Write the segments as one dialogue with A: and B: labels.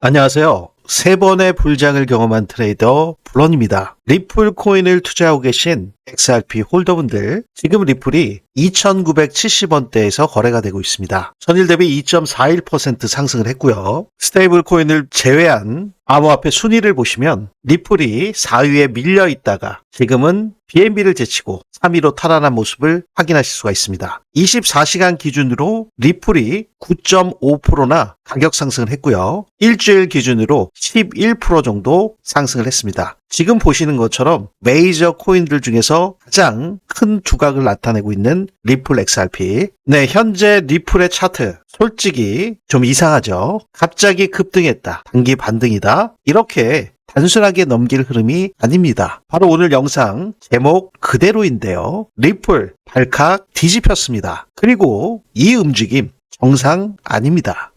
A: 안녕하세요. 세 번의 불장을 경험한 트레이더 블런입니다. 리플 코인을 투자하고 계신 XRP 홀더분들, 지금 리플이 2,970원대에서 거래가 되고 있습니다. 전일 대비 2.41% 상승을 했고요. 스테이블 코인을 제외한 암호 화폐 순위를 보시면 리플이 4위에 밀려 있다가 지금은 BNB를 제치고 3위로 탈환한 모습을 확인하실 수가 있습니다. 24시간 기준으로 리플이 9.5%나 가격 상승을 했고요. 일주일 기준으로 11% 정도 상승을 했습니다. 지금 보시는 것처럼 메이저 코인들 중에서 가장 큰 두각을 나타내고 있는 리플 XRP. 네, 현재 리플의 차트. 솔직히 좀 이상하죠? 갑자기 급등했다. 단기 반등이다. 이렇게 단순하게 넘길 흐름이 아닙니다. 바로 오늘 영상 제목 그대로인데요. 리플 발칵 뒤집혔습니다. 그리고 이 움직임 정상 아닙니다.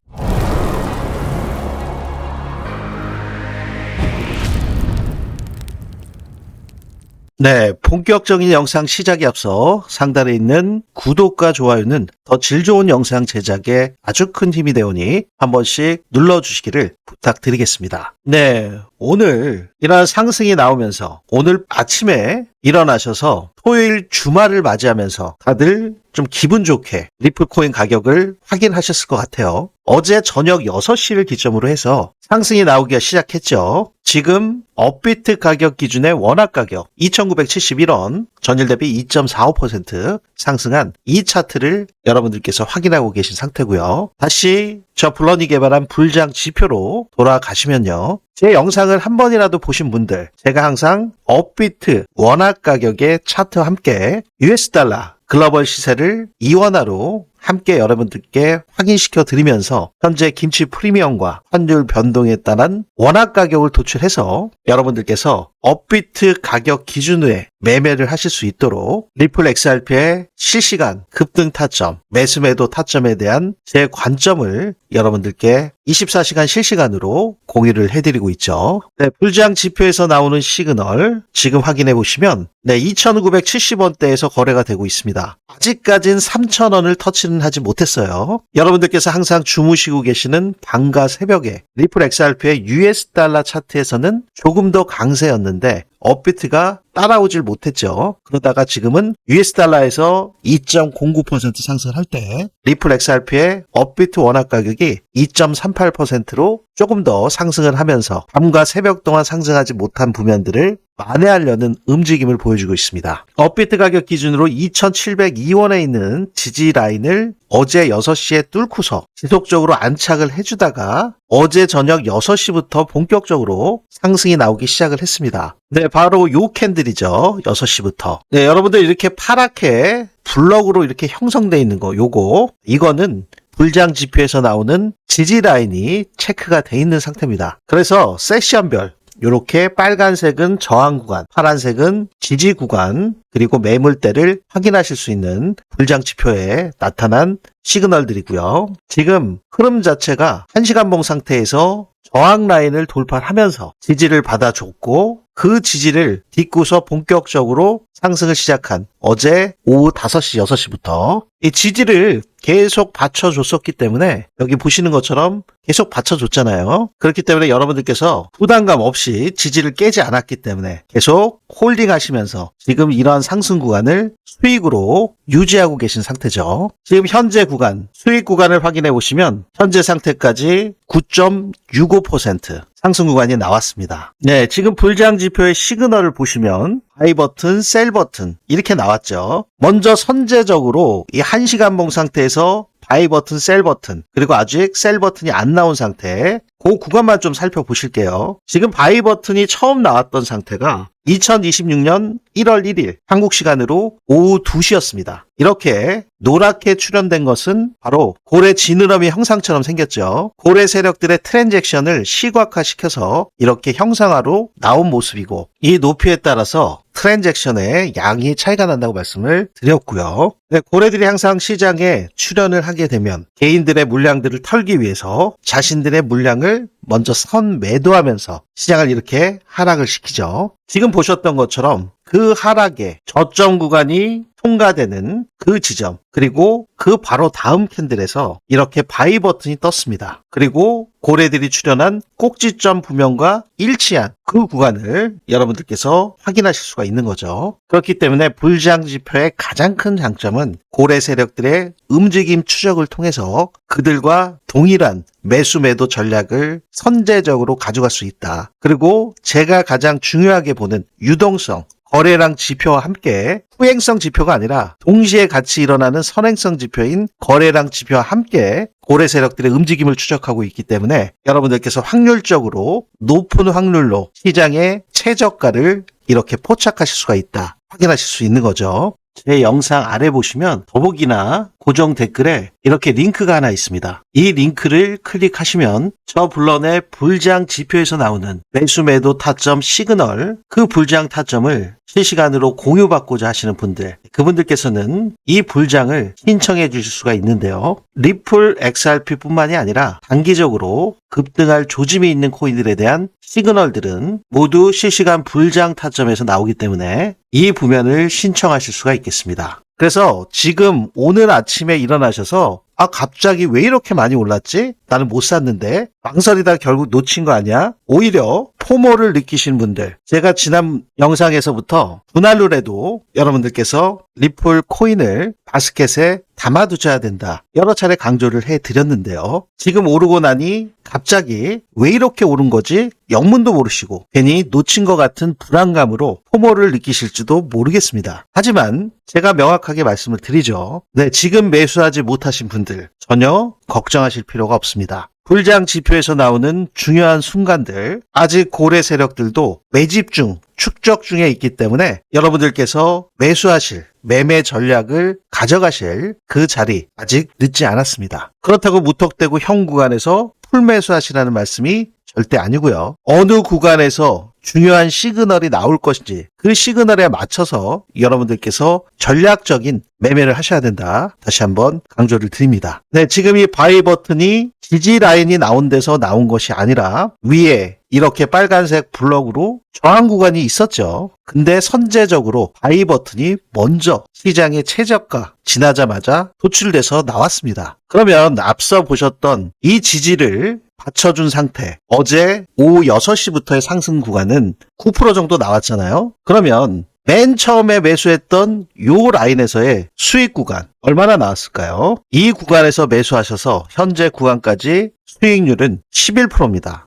A: 네, 본격적인 영상 시작에 앞서 상단에 있는 구독과 좋아요는 더 질 좋은 영상 제작에 아주 큰 힘이 되오니 한 번씩 눌러주시기를 부탁드리겠습니다. 네, 오늘 이러한 상승이 나오면서 오늘 아침에 일어나셔서 토요일 주말을 맞이하면서 다들 좀 기분 좋게 리플코인 가격을 확인하셨을 것 같아요. 어제 저녁 6시를 기점으로 해서 상승이 나오기가 시작했죠. 지금 업비트 가격 기준의 원화 가격 2,971원, 전일 대비 2.45% 상승한 이 차트를 여러분들께서 확인하고 계신 상태고요. 다시 저 블런이 개발한 불장 지표로 돌아가시면요. 제 영상을 한 번이라도 보신 분들, 제가 항상 업비트 원화 가격의 차트와 함께 US 달러 글로벌 시세를 이원화로 함께 여러분들께 확인시켜 드리면서 현재 김치 프리미엄과 환율 변동에 따른 원화 가격을 도출해서 여러분들께서 업비트 가격 기준에 매매를 하실 수 있도록 리플 XRP의 실시간 급등 타점, 매수 매도 타점에 대한 제 관점을 여러분들께 24시간 실시간으로 공유를 해드리고 있죠. 네, 불장 지표에서 나오는 시그널 지금 확인해 보시면 네, 2,970원대에서 거래가 되고 있습니다. 아직까진 3,000원을 터치는 하지 못했어요. 여러분들께서 항상 주무시고 계시는 밤과 새벽에 리플 XRP의 US 달러 차트에서는 조금 더 강세였는데 업비트가 따라오질 못했죠. 그러다가 지금은 US 달러에서 2.09% 상승할 때 리플 XRP의 업비트 원화 가격이 2.38%로 조금 더 상승을 하면서 밤과 새벽 동안 상승하지 못한 부면들을 만회하려는 움직임을 보여주고 있습니다. 업비트 가격 기준으로 2,702원에 있는 지지 라인을 어제 6시에 뚫고서 지속적으로 안착을 해주다가 어제 저녁 6시부터 본격적으로 상승이 나오기 시작을 했습니다. 네, 바로 요 캔들이죠. 6시부터. 네, 여러분들 이렇게 파랗게 블럭으로 이렇게 형성되어 있는 거, 요거, 이거는 불장 지표에서 나오는 지지 라인이 체크가 돼 있는 상태입니다. 그래서 세션별 이렇게 빨간색은 저항 구간, 파란색은 지지 구간, 그리고 매물대를 확인하실 수 있는 불장 지표에 나타난 시그널들이고요. 지금 흐름 자체가 1시간 봉 상태에서 저항 라인을 돌파하면서 지지를 받아줬고 그 지지를 딛고서 본격적으로 상승을 시작한 어제 오후 5시, 6시부터 이 지지를 계속 받쳐줬었기 때문에 여기 보시는 것처럼 계속 받쳐줬잖아요. 그렇기 때문에 여러분들께서 부담감 없이 지지를 깨지 않았기 때문에 계속 홀딩 하시면서 지금 이러한 상승 구간을 수익으로 유지하고 계신 상태죠. 지금 현재 구간, 수익 구간을 확인해 보시면 현재 상태까지 9.65% 상승 구간이 나왔습니다. 네, 지금 불장 지표의 시그널을 보시면 바이 버튼, 셀 버튼 이렇게 나왔죠. 먼저 선제적으로 이 1시간 봉 상태에서 바이 버튼, 셀 버튼, 그리고 아직 셀 버튼이 안 나온 상태, 그 구간만 좀 살펴보실게요. 지금 바이 버튼이 처음 나왔던 상태가 2026년 1월 1일 한국 시간으로 오후 2시였습니다. 이렇게 노랗게 출현된 것은 바로 고래 지느러미 형상처럼 생겼죠. 고래 세력들의 트랜잭션을 시각화시켜서 이렇게 형상화로 나온 모습이고 이 높이에 따라서 트랜잭션의 양이 차이가 난다고 말씀을 드렸고요. 네, 고래들이 항상 시장에 출현을 하게 되면 개인들의 물량들을 털기 위해서 자신들의 물량을 먼저 선 매도하면서 시장을 이렇게 하락을 시키죠. 지금 보셨던 것처럼 그 하락의 저점 구간이 통과되는 그 지점 그리고 그 바로 다음 캔들에서 이렇게 바이 버튼이 떴습니다. 그리고 고래들이 출현한 꼭지점 부면과 일치한 그 구간을 여러분들께서 확인하실 수가 있는 거죠. 그렇기 때문에 불장 지표의 가장 큰 장점은 고래 세력들의 움직임 추적을 통해서 그들과 동일한 매수 매도 전략을 선제적으로 가져갈 수 있다. 그리고 제가 가장 중요하게 보는 유동성, 거래량 지표와 함께 후행성 지표가 아니라 동시에 같이 일어나는 선행성 지표인 거래량 지표와 함께 고래 세력들의 움직임을 추적하고 있기 때문에 여러분들께서 확률적으로 높은 확률로 시장의 최저가를 이렇게 포착하실 수가 있다. 확인하실 수 있는 거죠. 제 영상 아래 보시면 더보기나 고정 댓글에 이렇게 링크가 하나 있습니다. 이 링크를 클릭하시면 저 불런의 불장 지표에서 나오는 매수 매도 타점 시그널 그 불장 타점을 실시간으로 공유받고자 하시는 분들 그분들께서는 이 불장을 신청해 주실 수가 있는데요. 리플 XRP 뿐만이 아니라 단기적으로 급등할 조짐이 있는 코인들에 대한 시그널들은 모두 실시간 불장 타점에서 나오기 때문에 이 부면을 신청하실 수가 있겠습니다. 그래서 지금 오늘 아침에 일어나셔서 아 갑자기 왜 이렇게 많이 올랐지? 나는 못 샀는데 망설이다 결국 놓친 거 아니야? 오히려 포모를 느끼신 분들 제가 지난 영상에서부터 분할룰에도 여러분들께서 리플 코인을 바스켓에 담아두셔야 된다. 여러 차례 강조를 해드렸는데요. 지금 오르고 나니 갑자기 왜 이렇게 오른 거지? 영문도 모르시고 괜히 놓친 것 같은 불안감으로 포모를 느끼실지도 모르겠습니다. 하지만 제가 명확하게 말씀을 드리죠. 네, 지금 매수하지 못하신 분들 전혀 걱정하실 필요가 없습니다. 불장 지표에서 나오는 중요한 순간들, 아직 고래 세력들도 매집 중, 축적 중에 있기 때문에 여러분들께서 매수하실 매매 전략을 가져가실 그 자리 아직 늦지 않았습니다. 그렇다고 무턱대고 형 구간에서 풀매수 하시라는 말씀이 절대 아니고요. 어느 구간에서 중요한 시그널이 나올 것인지 그 시그널에 맞춰서 여러분들께서 전략적인 매매를 하셔야 된다. 다시 한번 강조를 드립니다. 네, 지금 이 바이 버튼이 지지 라인이 나온 데서 나온 것이 아니라 위에 이렇게 빨간색 블럭으로 저항 구간이 있었죠. 근데 선제적으로 바이 버튼이 먼저 시장의 최저가 지나자마자 도출돼서 나왔습니다. 그러면 앞서 보셨던 이 지지를 받쳐준 상태. 어제 오후 6시부터의 상승 구간은 9% 정도 나왔잖아요. 그러면 맨 처음에 매수했던 요 라인에서의 수익 구간 얼마나 나왔을까요? 이 구간에서 매수하셔서 현재 구간까지 수익률은 11%입니다.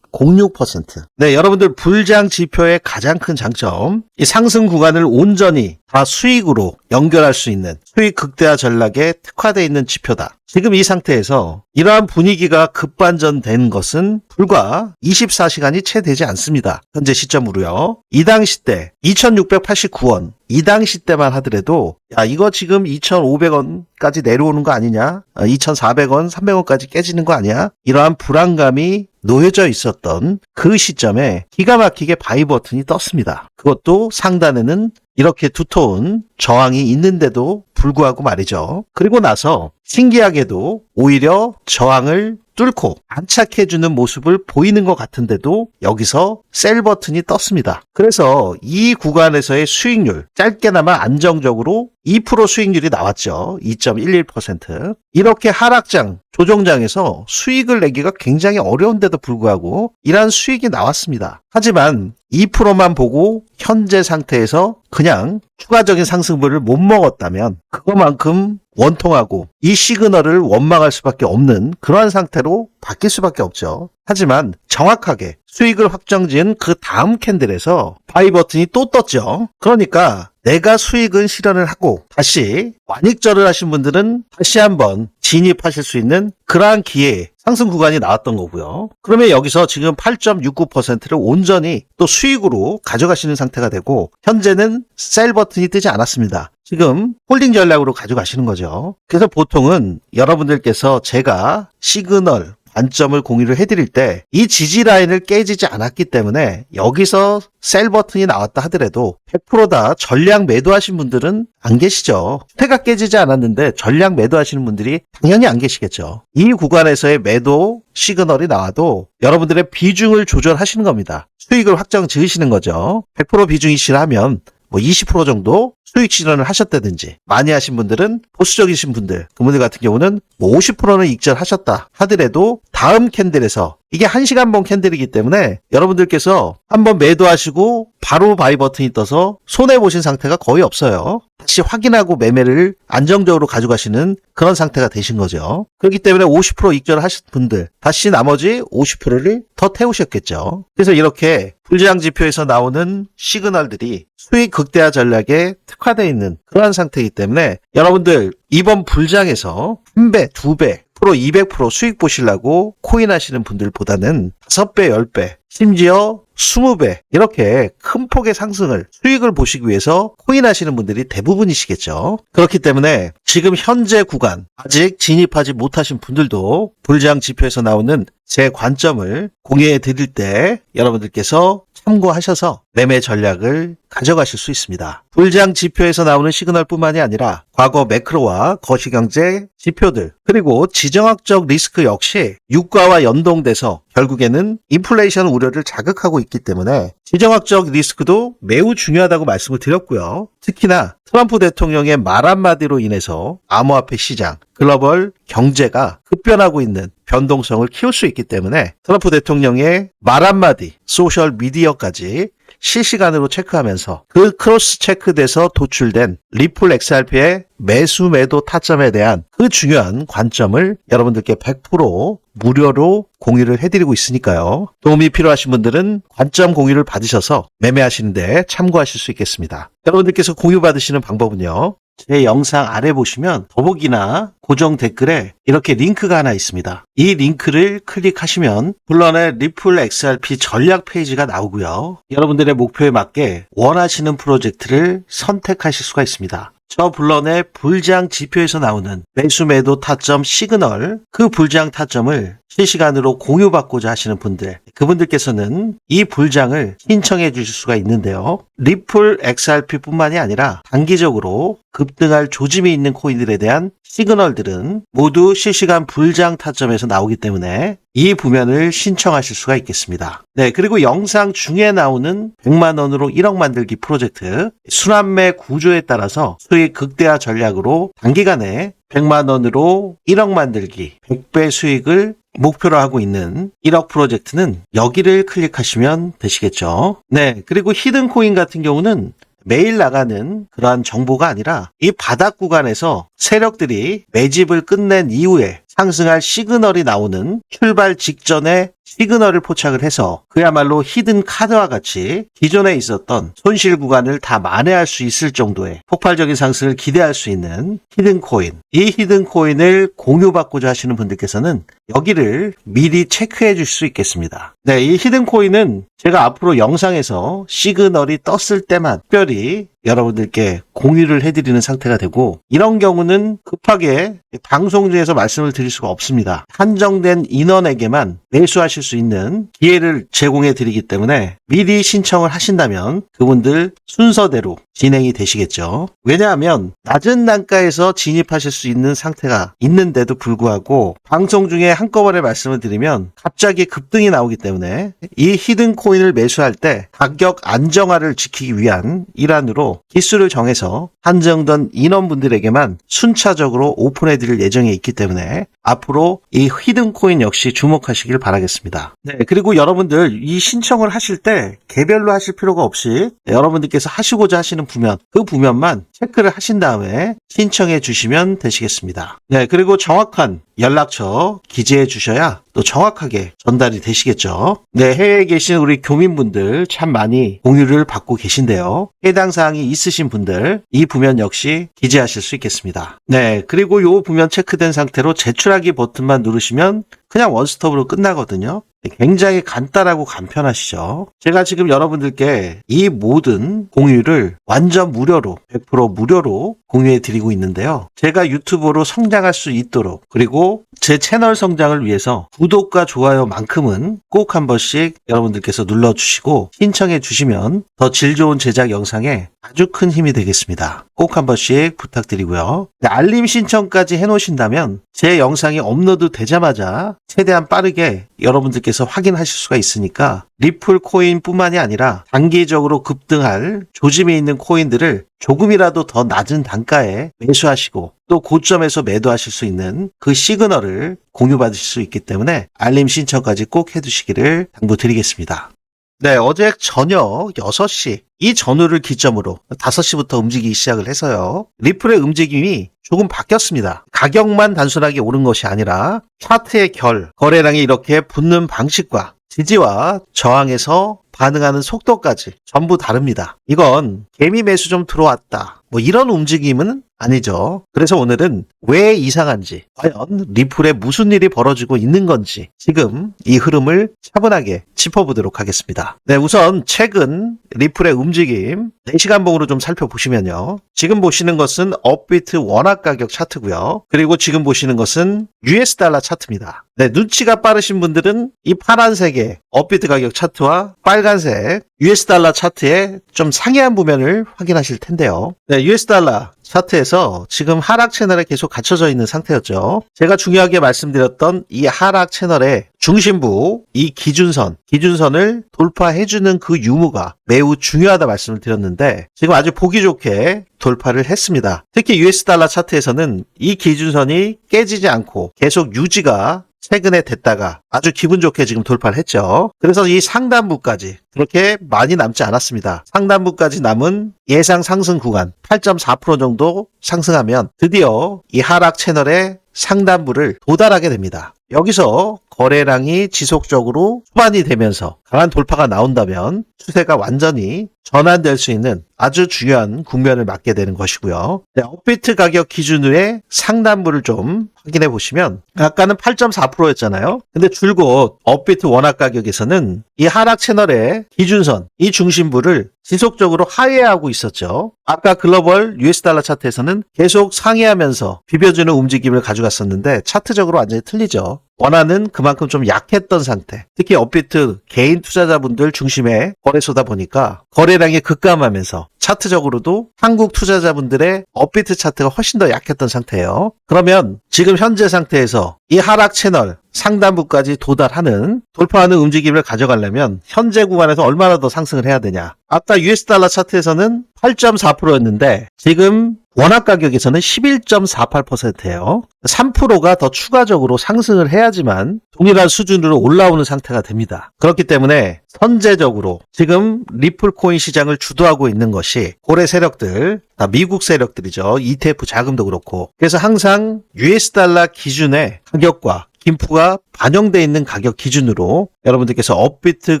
A: 11.06%. 네, 여러분들 불장 지표의 가장 큰 장점, 이 상승 구간을 온전히 다 수익으로 연결할 수 있는 수익 극대화 전략에 특화되어 있는 지표다. 지금 이 상태에서 이러한 분위기가 급반전된 것은 불과 24시간이 채 되지 않습니다. 현재 시점으로요. 이 당시 때 2689원, 이 당시 때만 하더라도 야 이거 지금 2500원까지 내려오는 거 아니냐? 2400원, 300원까지 깨지는 거 아니야? 이러한 불안감이 놓여져 있었던 그 시점에 기가 막히게 바이 버튼이 떴습니다. 그것도 상단에는 이렇게 두터운 저항이 있는데도 불구하고 말이죠. 그리고 나서 신기하게도 오히려 저항을 뚫고 안착해주는 모습을 보이는 것 같은데도 여기서 셀 버튼이 떴습니다. 그래서 이 구간에서의 수익률 짧게나마 안정적으로 2% 수익률이 나왔죠. 2.11%. 이렇게 하락장, 조정장에서 수익을 내기가 굉장히 어려운데도 불구하고 이러한 수익이 나왔습니다. 하지만 2%만 보고 현재 상태에서 그냥 추가적인 상승분을 못 먹었다면 그것만큼 원통하고 이 시그널을 원망할 수밖에 없는 그러한 상태로 바뀔 수밖에 없죠. 하지만 정확하게 수익을 확정지은 그 다음 캔들에서 바이 버튼이 또 떴죠. 그러니까 내가 수익은 실현을 하고 다시 완익절을 하신 분들은 다시 한번 진입하실 수 있는 그러한 기회에 상승 구간이 나왔던 거고요. 그러면 여기서 지금 8.69%를 온전히 또 수익으로 가져가시는 상태가 되고 현재는 셀 버튼이 뜨지 않았습니다. 지금 홀딩 전략으로 가져가시는 거죠. 그래서 보통은 여러분들께서 제가 시그널 관점을 공유를 해드릴 때 이 지지 라인을 깨지지 않았기 때문에 여기서 셀 버튼이 나왔다 하더라도 100%다 전량 매도하신 분들은 안 계시죠. 태가 깨지지 않았는데 전량 매도하시는 분들이 당연히 안 계시겠죠. 이 구간에서의 매도 시그널이 나와도 여러분들의 비중을 조절하시는 겁니다. 수익을 확정 지으시는 거죠. 100% 비중이시라면 뭐 20% 정도 수익 실현을 하셨다든지 많이 하신 분들은 보수적이신 분들 그분들 같은 경우는 뭐 50%는 익절하셨다 하더라도 다음 캔들에서 이게 1시간 본 캔들이기 때문에 여러분들께서 한번 매도하시고 바로 바이 버튼이 떠서 손해 보신 상태가 거의 없어요. 다시 확인하고 매매를 안정적으로 가져가시는 그런 상태가 되신 거죠. 그렇기 때문에 50% 익절하신 분들 다시 나머지 50%를 더 태우셨겠죠. 그래서 이렇게 불량 지표에서 나오는 시그널들이 수익 극대화 전략에 특화되어 있는 그러한 상태이기 때문에 여러분들 이번 불장에서 1배, 2배, 프로 200% 수익 보시려고 코인 하시는 분들보다는 5배, 10배, 심지어 20배 이렇게 큰 폭의 상승을 수익을 보시기 위해서 코인 하시는 분들이 대부분이시겠죠. 그렇기 때문에 지금 현재 구간 아직 진입하지 못하신 분들도 불장 지표에서 나오는 제 관점을 공유해 드릴 때 여러분들께서 참고하셔서 매매 전략을 가져가실 수 있습니다. 불장 지표에서 나오는 시그널뿐만이 아니라 과거 매크로와 거시경제 지표들 그리고 지정학적 리스크 역시 유가와 연동돼서 결국에는 인플레이션 우려를 자극하고 있기 때문에 지정학적 리스크도 매우 중요하다고 말씀을 드렸고요. 특히나 트럼프 대통령의 말 한마디로 인해서 암호화폐 시장, 글로벌 경제가 급변하고 있는 변동성을 키울 수 있기 때문에 트럼프 대통령의 말 한마디, 소셜 미디어까지 실시간으로 체크하면서 그 크로스 체크돼서 도출된 리플 XRP의 매수 매도 타점에 대한 그 중요한 관점을 여러분들께 100% 무료로 공유를 해드리고 있으니까요. 도움이 필요하신 분들은 관점 공유를 받으셔서 매매하시는데 참고하실 수 있겠습니다. 여러분들께서 공유 받으시는 방법은요. 제 영상 아래 보시면 더보기나 고정 댓글에 이렇게 링크가 하나 있습니다. 이 링크를 클릭하시면 물론의 리플 XRP 전략 페이지가 나오고요. 여러분들의 목표에 맞게 원하시는 프로젝트를 선택하실 수가 있습니다. 저 불런의 불장 지표에서 나오는 매수 매도 타점 시그널 그 불장 타점을 실시간으로 공유받고자 하시는 분들 그분들께서는 이 불장을 신청해 주실 수가 있는데요. 리플 XRP 뿐만이 아니라 단기적으로 급등할 조짐이 있는 코인들에 대한 시그널들은 모두 실시간 불장 타점에서 나오기 때문에 이 부면을 신청하실 수가 있겠습니다. 네, 그리고 영상 중에 나오는 100만 원으로 1억 만들기 프로젝트 순환매 구조에 따라서 수익 극대화 전략으로 단기간에 100만 원으로 1억 만들기 100배 수익을 목표로 하고 있는 1억 프로젝트는 여기를 클릭하시면 되시겠죠. 네, 그리고 히든 코인 같은 경우는 매일 나가는 그러한 정보가 아니라 이 바닥 구간에서 세력들이 매집을 끝낸 이후에 상승할 시그널이 나오는 출발 직전에 시그널을 포착을 해서 그야말로 히든 카드와 같이 기존에 있었던 손실 구간을 다 만회할 수 있을 정도의 폭발적인 상승을 기대할 수 있는 히든 코인. 이 히든 코인을 공유받고자 하시는 분들께서는 여기를 미리 체크해 주실 수 있겠습니다. 네, 이 히든 코인은 제가 앞으로 영상에서 시그널이 떴을 때만 특별히 여러분들께 공유를 해드리는 상태가 되고 이런 경우는 급하게 방송 중에서 말씀을 드릴 수가 없습니다. 한정된 인원에게만 매수하실 수 있는 기회를 제공해 드리기 때문에 미리 신청을 하신다면 그분들 순서대로 진행이 되시겠죠. 왜냐하면 낮은 단가에서 진입하실 수 있는 상태가 있는데도 불구하고 방송 중에 한꺼번에 말씀을 드리면 갑자기 급등이 나오기 때문에 이 히든 코인을 매수할 때 가격 안정화를 지키기 위한 일환으로 기수를 정해서 한정된 인원분들에게만 순차적으로 오픈해 드릴 예정에 있기 때문에 앞으로 이 히든 코인 역시 주목하시길 바라겠습니다. 네, 그리고 여러분들 이 신청을 하실 때 개별로 하실 필요가 없이 여러분들께서 하시고자 하시는 부면 그 부면만 체크를 하신 다음에 신청해 주시면 되시겠습니다. 네, 그리고 정확한 연락처 기재해 주셔야 또 정확하게 전달이 되시겠죠. 네, 해외에 계신 우리 교민분들 참 많이 공유를 받고 계신데요. 해당 사항이 있으신 분들 이 부면 역시 기재하실 수 있겠습니다. 네, 그리고 요 부면 체크된 상태로 제출하기 버튼만 누르시면 그냥 원스톱으로 끝나거든요. 굉장히 간단하고 간편하시죠. 제가 지금 여러분들께 이 모든 공유를 완전 무료로 100% 무료로 공유해 드리고 있는데요. 제가 유튜브로 성장할 수 있도록 그리고 제 채널 성장을 위해서 구독과 좋아요만큼은 꼭 한 번씩 여러분들께서 눌러 주시고 신청해 주시면 더 질 좋은 제작 영상에 아주 큰 힘이 되겠습니다. 꼭 한 번씩 부탁드리고요. 네, 알림 신청까지 해 놓으신다면 제 영상이 업로드 되자마자 최대한 빠르게 여러분들께서 확인하실 수가 있으니까 리플 코인 뿐만이 아니라 단기적으로 급등할 조짐이 있는 코인들을 조금이라도 더 낮은 단가에 매수하시고 또 고점에서 매도하실 수 있는 그 시그널을 공유받으실 수 있기 때문에 알림 신청까지 꼭 해두시기를 당부드리겠습니다. 네, 어제 저녁 6시 이 전후를 기점으로 5시부터 움직이기 시작을 해서요. 리플의 움직임이 조금 바뀌었습니다. 가격만 단순하게 오른 것이 아니라 차트의 결, 거래량이 이렇게 붙는 방식과 지지와 저항에서 반응하는 속도까지 전부 다릅니다. 이건 개미 매수 좀 들어왔다. 뭐 이런 움직임은 아니죠. 그래서 오늘은 왜 이상한지, 과연 리플에 무슨 일이 벌어지고 있는 건지 지금 이 흐름을 차분하게 짚어보도록 하겠습니다. 네, 우선 최근 리플의 움직임 4시간 봉으로 좀 살펴보시면요. 지금 보시는 것은 업비트 원화 가격 차트고요. 그리고 지금 보시는 것은 US 달러 차트입니다. 네, 눈치가 빠르신 분들은 이 파란색의 업비트 가격 차트와 빨간 색 US 달러 차트의 좀 상이한 부면을 확인하실 텐데요. 네, US 달러 차트에서 지금 하락 채널에 계속 갇혀져 있는 상태였죠. 제가 중요하게 말씀드렸던 이 하락 채널의 중심부, 이 기준선, 기준선을 돌파해주는 그 유무가 매우 중요하다 말씀을 드렸는데 지금 아주 보기 좋게 돌파를 했습니다. 특히 US 달러 차트에서는 이 기준선이 깨지지 않고 계속 유지가 최근에 됐다가 아주 기분 좋게 지금 돌파를 했죠. 그래서 이 상단부까지 그렇게 많이 남지 않았습니다. 상단부까지 남은 예상 상승 구간 8.4% 정도 상승하면 드디어 이 하락 채널의 상단부를 도달하게 됩니다. 여기서 거래량이 지속적으로 초반이 되면서 강한 돌파가 나온다면 추세가 완전히 전환될 수 있는 아주 중요한 국면을 맞게 되는 것이고요. 네, 업비트 가격 기준으로의 상단부를 좀 확인해 보시면 아까는 8.4%였잖아요. 근데 줄곧 업비트 원화 가격에서는 이 하락 채널의 기준선, 이 중심부를 지속적으로 하회하고 있었죠. 아까 글로벌 US 달러 차트에서는 계속 상회하면서 비벼주는 움직임을 가져갔었는데 차트적으로 완전히 틀리죠. 원화는 그만큼 좀 약했던 상태. 특히 업비트 개인 투자자분들 중심의 거래소다 보니까 거래량이 급감하면서 차트적으로도 한국 투자자분들의 업비트 차트가 훨씬 더 약했던 상태예요. 그러면 지금 현재 상태에서 이 하락 채널 상단부까지 도달하는 돌파하는 움직임을 가져가려면 현재 구간에서 얼마나 더 상승을 해야 되냐. 아까 US 달러 차트에서는 8.4%였는데 지금 원화 가격에서는 11.48%예요. 3%가 더 추가적으로 상승을 해야지만 동일한 수준으로 올라오는 상태가 됩니다. 그렇기 때문에 선제적으로 지금 리플 코인 시장을 주도하고 있는 것이 고래 세력들, 다 미국 세력들이죠. ETF 자금도 그렇고. 그래서 항상 US 달러 기준의 가격과 김프가 반영돼 있는 가격 기준으로 여러분들께서 업비트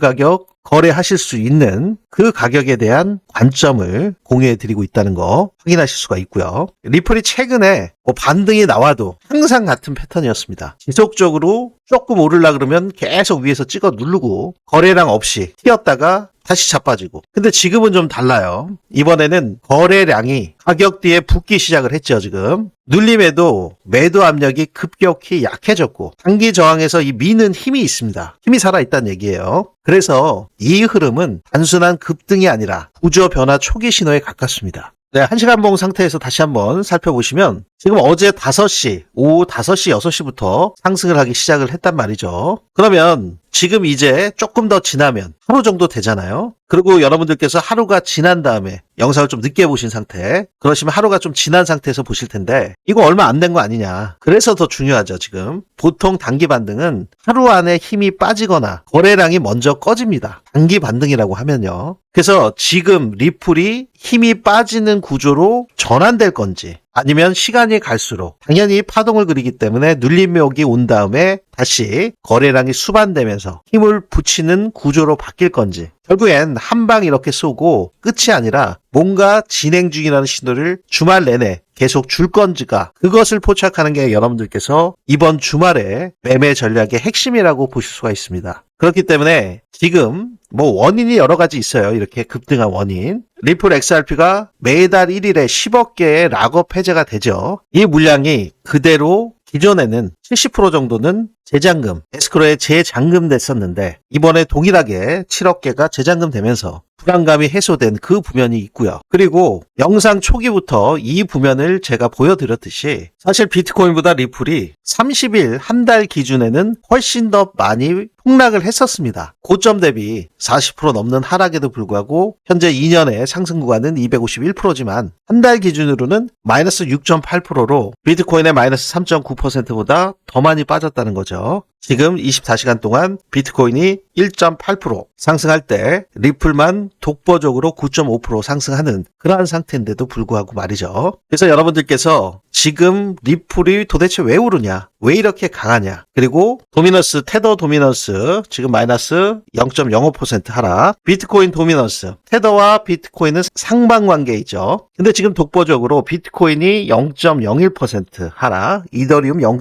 A: 가격 거래하실 수 있는 그 가격에 대한 관점을 공유해 드리고 있다는 거 확인하실 수가 있고요. 리플이 최근에 뭐 반등이 나와도 항상 같은 패턴이었습니다. 지속적으로 조금 오르려 그러면 계속 위에서 찍어 누르고 거래량 없이 튀었다가 다시 자빠지고. 근데 지금은 좀 달라요. 이번에는 거래량이 가격 뒤에 붙기 시작을 했죠, 지금. 눌림에도 매도 압력이 급격히 약해졌고, 단기 저항에서 이 미는 힘이 있습니다. 힘이 살아있다는 얘기예요. 그래서 이 흐름은 단순한 급등이 아니라 구조 변화 초기 신호에 가깝습니다. 네, 1시간 봉 상태에서 다시 한번 살펴보시면 지금 어제 5시, 오후 5시, 6시부터 상승을 하기 시작을 했단 말이죠. 그러면 지금 이제 조금 더 지나면 하루 정도 되잖아요. 그리고 여러분들께서 하루가 지난 다음에 영상을 좀 늦게 보신 상태, 그러시면 하루가 좀 지난 상태에서 보실 텐데, 이거 얼마 안 된 거 아니냐. 그래서 더 중요하죠, 지금. 보통 단기 반등은 하루 안에 힘이 빠지거나 거래량이 먼저 꺼집니다. 단기 반등이라고 하면요. 그래서 지금 리플이 힘이 빠지는 구조로 전환될 건지, 아니면 시간이 갈수록 당연히 파동을 그리기 때문에 눌림목이 온 다음에 다시 거래량이 수반되면서 힘을 붙이는 구조로 바뀔 건지 결국엔 한 방 이렇게 쏘고 끝이 아니라 뭔가 진행 중이라는 신호를 주말 내내 계속 줄 건지가 그것을 포착하는 게 여러분들께서 이번 주말에 매매 전략의 핵심이라고 보실 수가 있습니다. 그렇기 때문에 지금 뭐 원인이 여러 가지 있어요. 이렇게 급등한 원인. 리플 XRP가 매달 1일에 10억 개의 락업 해제가 되죠. 이 물량이 그대로 기존에는 70% 정도는 재잔금, 에스크로에 재잔금 됐었는데 이번에 동일하게 7억 개가 재잔금 되면서 불안감이 해소된 그 부면이 있고요. 그리고 영상 초기부터 이 부면을 제가 보여드렸듯이 사실 비트코인보다 리플이 30일 한 달 기준에는 훨씬 더 많이 폭락을 했었습니다. 고점 대비 40% 넘는 하락에도 불구하고 현재 2년의 상승 구간은 251%지만 한 달 기준으로는 마이너스 6.8%로 비트코인의 마이너스 3.9%보다 더 많이 빠졌다는 거죠. 지금 24시간 동안 비트코인이 1.8% 상승할 때 리플만 독보적으로 9.5% 상승하는 그러한 상태인데도 불구하고 말이죠. 그래서 여러분들께서 지금 리플이 도대체 왜 오르냐? 왜 이렇게 강하냐? 그리고 도미너스, 테더 도미너스 지금 마이너스 0.05% 하락. 비트코인 도미너스. 테더와 비트코인은 상반관계이죠. 근데 지금 독보적으로 비트코인이 0.01% 하락, 이더리움 0.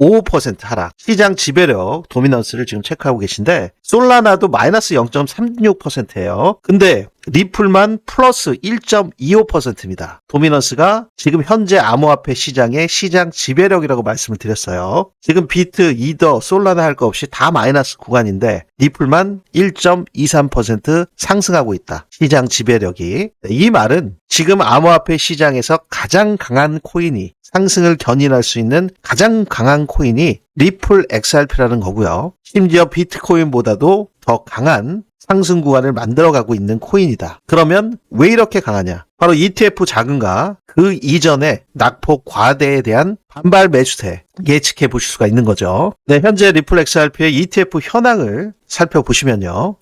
A: 5% 하락. 시장 지배력 도미넌스를 지금 체크하고 계신데 솔라나도 마이너스 0.36%예요. 근데 리플만 플러스 1.25%입니다. 도미넌스가 지금 현재 암호화폐 시장의 시장 지배력이라고 말씀을 드렸어요. 지금 비트, 이더, 솔라나 할거 없이 다 마이너스 구간인데 리플만 1.23% 상승하고 있다. 시장 지배력이. 이 말은 지금 암호화폐 시장에서 가장 강한 코인이 상승을 견인할 수 있는 가장 강한 코인이 리플 XRP라는 거고요. 심지어 비트코인보다도 더 강한 상승 구간을 만들어가고 있는 코인이다. 그러면 왜 이렇게 강하냐? 바로 ETF 자금과 그 이전에 낙폭 과대에 대한 반발 매수세 예측해 보실 수가 있는 거죠. 네, 현재 리플 XRP의 ETF 현황을 살펴보시면요.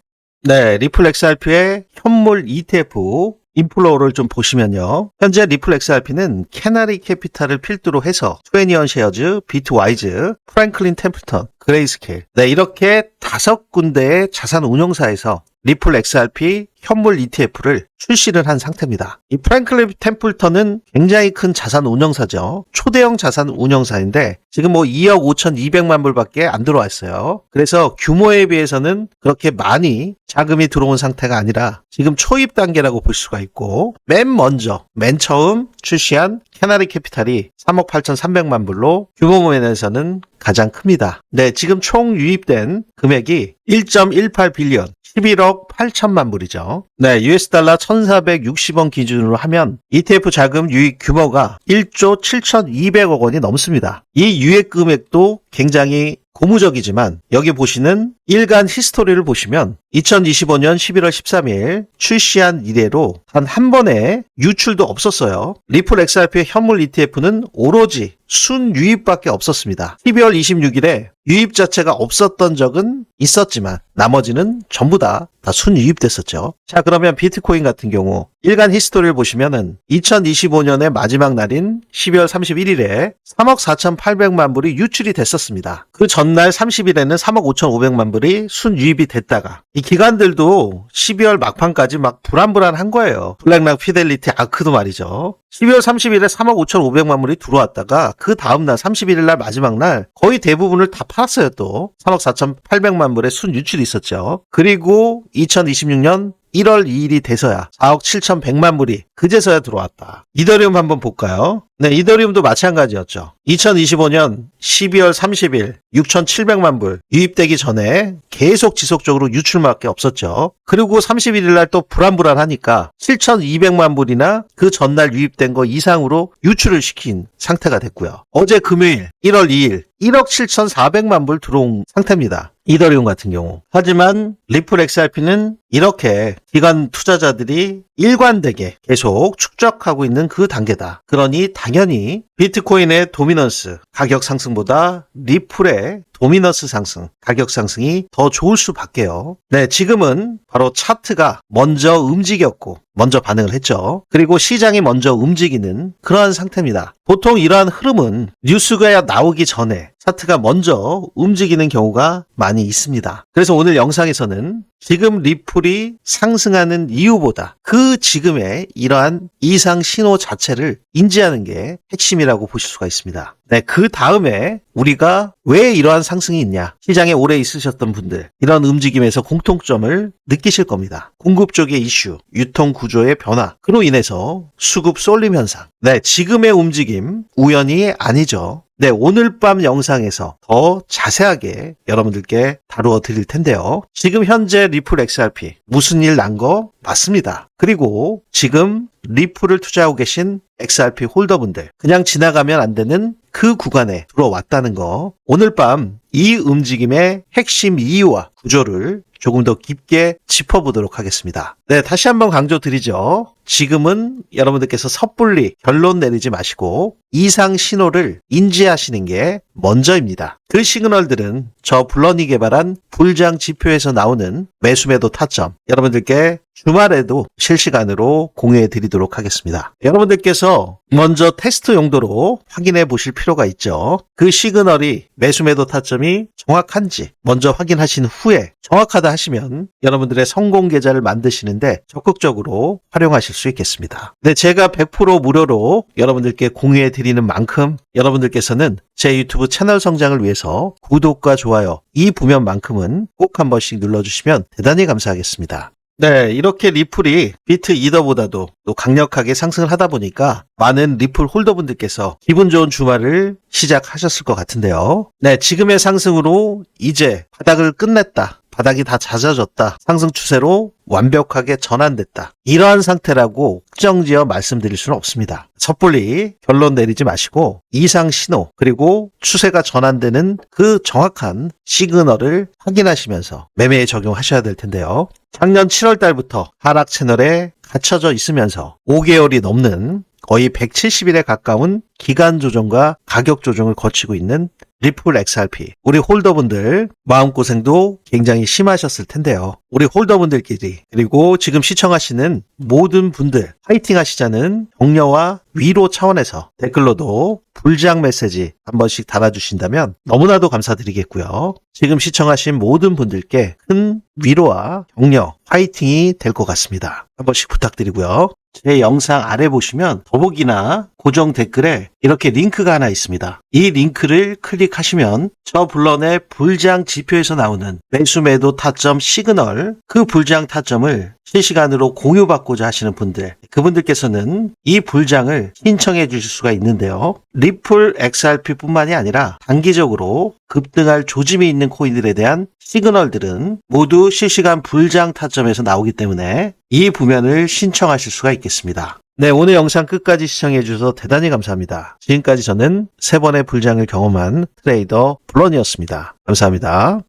A: 네, 리플 XRP의 현물 ETF 인플로우를 좀 보시면요. 현재 리플 XRP는 캐나리 캐피탈을 필두로 해서 20원 쉐어즈, 비트와이즈, 프랭클린 템플턴, 그레이스케일 네, 이렇게 다섯 군데의 자산 운용사에서 리플 XRP 현물 ETF를 출시를 한 상태입니다. 이 프랭클린 템플턴은 굉장히 큰 자산 운영사죠. 초대형 자산 운영사인데 지금 뭐 2억 5,200만 불밖에 안 들어왔어요. 그래서 규모에 비해서는 그렇게 많이 자금이 들어온 상태가 아니라 지금 초입 단계라고 볼 수가 있고 맨 먼저 맨 처음 출시한 캐나리 캐피탈이 3억 8,300만 불로 규모 면에서는 가장 큽니다. 네, 지금 총 유입된 금액이 1.18 빌리언, 11억 8천만 불이죠. 네, US 달러 1,460원 기준으로 하면 ETF 자금 유입 규모가 1조 7,200억 원이 넘습니다. 이 유입 금액도 굉장히 고무적이지만 여기 보시는 일간 히스토리를 보시면 2025년 11월 13일 출시한 이래로 단 한 번의 유출도 없었어요. 리플 XRP의 현물 ETF는 오로지 순 유입밖에 없었습니다. 12월 26일에 유입 자체가 없었던 적은 있었지만 나머지는 전부 다 다 순유입됐었죠. 자 그러면 비트코인 같은 경우 일간 히스토리를 보시면은 2025년의 마지막 날인 12월 31일에 3억 4,800만 불이 유출이 됐었습니다. 그 전날 30일에는 3억 5,500만 불이 순유입이 됐다가 이 기관들도 12월 막판까지 막 불안불안한 거예요. 블랙락 피델리티 아크도 말이죠. 12월 30일에 3억 5,500만 불이 들어왔다가 그 다음 날 31일 날 마지막 날 거의 대부분을 다 팔았어요 또. 3억 4,800만 불의 순 유출이 있었죠. 그리고 2026년 1월 2일이 돼서야 4억 7,100만 불이 그제서야 들어왔다. 이더리움 한번 볼까요? 네, 이더리움도 마찬가지였죠. 2025년 12월 30일 6,700만 불 유입되기 전에 계속 지속적으로 유출밖에 없었죠. 그리고 31일 날 또 불안불안하니까 7,200만 불이나 그 전날 유입된 거 이상으로 유출을 시킨 상태가 됐고요. 어제 금요일 1월 2일 1억 7,400만 불 들어온 상태입니다. 이더리움 같은 경우. 하지만 리플 XRP는 이렇게 기관 투자자들이 일관되게 계속 축적하고 있는 그 단계다. 그러니 당연히 비트코인의 도미넌스, 가격 상승보다 리플의 도미너스 상승, 가격 상승이 더 좋을 수밖에요. 네, 지금은 바로 차트가 먼저 움직였고 먼저 반응을 했죠. 그리고 시장이 먼저 움직이는 그러한 상태입니다. 보통 이러한 흐름은 뉴스가 나오기 전에 차트가 먼저 움직이는 경우가 많이 있습니다. 그래서 오늘 영상에서는 지금 리플이 상승하는 이유보다 그 지금의 이러한 이상 신호 자체를 인지하는 게 핵심이라고 보실 수가 있습니다. 네, 그 다음에 우리가 왜 이러한 상승이 있냐? 시장에 오래 있으셨던 분들, 이런 움직임에서 공통점을 느끼실 겁니다. 공급 쪽의 이슈, 유통 구조의 변화, 그로 인해서 수급 쏠림 현상. 네, 지금의 움직임 우연이 아니죠. 네, 오늘 밤 영상에서 더 자세하게 여러분들께 다루어 드릴 텐데요. 지금 현재 리플 XRP 무슨 일 난 거 맞습니다. 그리고 지금 리플을 투자하고 계신 XRP 홀더분들 그냥 지나가면 안 되는 그 구간에 들어왔다는 거 오늘 밤 이 움직임의 핵심 이유와 구조를 조금 더 깊게 짚어보도록 하겠습니다. 네, 다시 한번 강조드리죠. 지금은 여러분들께서 섣불리 결론 내리지 마시고 이상 신호를 인지하시는 게 먼저입니다. 그 시그널들은 저 블런이 개발한 불장 지표에서 나오는 매수매도 타점 여러분들께 주말에도 실시간으로 공유해 드리도록 하겠습니다. 여러분들께서 먼저 테스트 용도로 확인해 보실 필요가 있죠. 그 시그널이 매수매도 타점이 정확한지 먼저 확인하신 후에 정확하다 하시면 여러분들의 성공 계좌를 만드시는데 적극적으로 활용하실 수 있겠습니다. 네, 제가 100% 무료로 여러분들께 공유해 드리는 만큼 여러분들께서는 제 유튜브 채널 성장을 위해서 구독과 좋아요 이 부면만큼은 꼭 한 번씩 눌러주시면 대단히 감사하겠습니다. 네, 이렇게 리플이 비트 이더보다도 또 강력하게 상승을 하다 보니까 많은 리플 홀더분들께서 기분 좋은 주말을 시작하셨을 것 같은데요. 네, 지금의 상승으로 이제 바닥을 끝냈다. 바닥이 다 잦아졌다. 상승 추세로 완벽하게 전환됐다. 이러한 상태라고 확정지어 말씀드릴 수는 없습니다. 섣불리 결론 내리지 마시고 이상 신호 그리고 추세가 전환되는 그 정확한 시그널을 확인하시면서 매매에 적용하셔야 될 텐데요. 작년 7월 달부터 하락 채널에 갇혀져 있으면서 5개월이 넘는 거의 170일에 가까운 기간 조정과 가격 조정을 거치고 있는 리플 XRP. 우리 홀더분들 마음고생도 굉장히 심하셨을 텐데요. 우리 홀더분들끼리 그리고 지금 시청하시는 모든 분들 파이팅 하시자는 격려와 위로 차원에서 댓글로도 불장 메시지 한 번씩 달아주신다면 너무나도 감사드리겠고요. 지금 시청하신 모든 분들께 큰 위로와 격려, 파이팅이 될 것 같습니다. 한 번씩 부탁드리고요. 제 영상 아래 보시면 더보기나 고정 댓글에 이렇게 링크가 하나 있습니다. 이 링크를 클릭하시면 저 블런의 불장 지표에서 나오는 매수 매도 타점 시그널 그 불장 타점을 실시간으로 공유받고자 하시는 분들 그분들께서는 이 불장을 신청해 주실 수가 있는데요. 리플 XRP 뿐만이 아니라 단기적으로 급등할 조짐이 있는 코인들에 대한 시그널들은 모두 실시간 불장 타점에서 나오기 때문에 이 부면을 신청하실 수가 있겠습니다. 네, 오늘 영상 끝까지 시청해 주셔서 대단히 감사합니다. 지금까지 저는 세 번의 불장을 경험한 트레이더 블런이었습니다. 감사합니다.